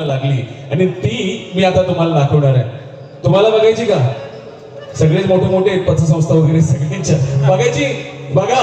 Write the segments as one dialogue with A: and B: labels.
A: लागली. आणि ती मी आता तुम्हाला दाखवणार आहे. तुम्हाला बघायची का? सगळेच मोठे मोठे आहेत पतसंस्था वगैरे सगळ्यांच्या. बघायची? बघा.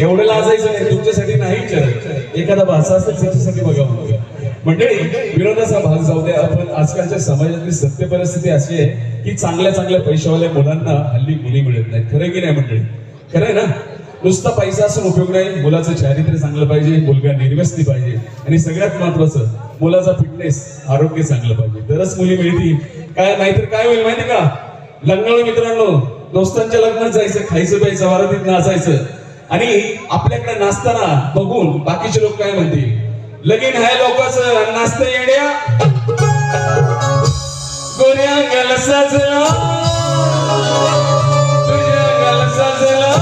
A: एवढं लाजायचं नाही तुमच्यासाठी नाही विचार एखादा भाषा असेल त्याच्यासाठी बघा मंडळी विरोधाचा भाग जाऊ द्या. आपण आजकालच्या समाजातली सत्य परिस्थिती अशी आहे की चांगल्या चांगल्या पैशावाल्या मुलांना हल्ली मुली मिळत नाही खरं की नाही मंडळी? खरं आहे ना? नुसता पैसा असून उपयोग नाही. मुलाचं चारित्र्य चांगलं पाहिजे मुलगा निर्व्यस्ती पाहिजे. आणि सगळ्यात महत्वाचं मुलाचा फिटनेस आरोग्य चांगलं पाहिजे. तरच मुली मिळतील काय नाहीतर काय होईल माहिती का? लग्नाला मित्रांनो दोस्तांच्या लग्नात जायचं खायचं प्यायचं वारातीत नाचायचं. आणि आपल्याकडे नाचताना बघून बाकीचे लोक काय म्हणतील? लगीन हाय लोकच नाचत येड्या. गोऱ्या अंगाला साजला. तुझ्या अंगाला साजला.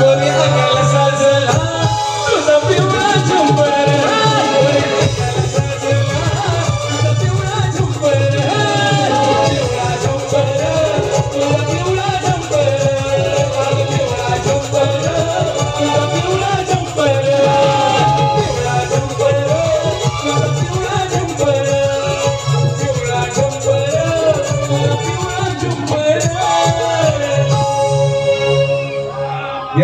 A: गोऱ्या अंगाला साजला.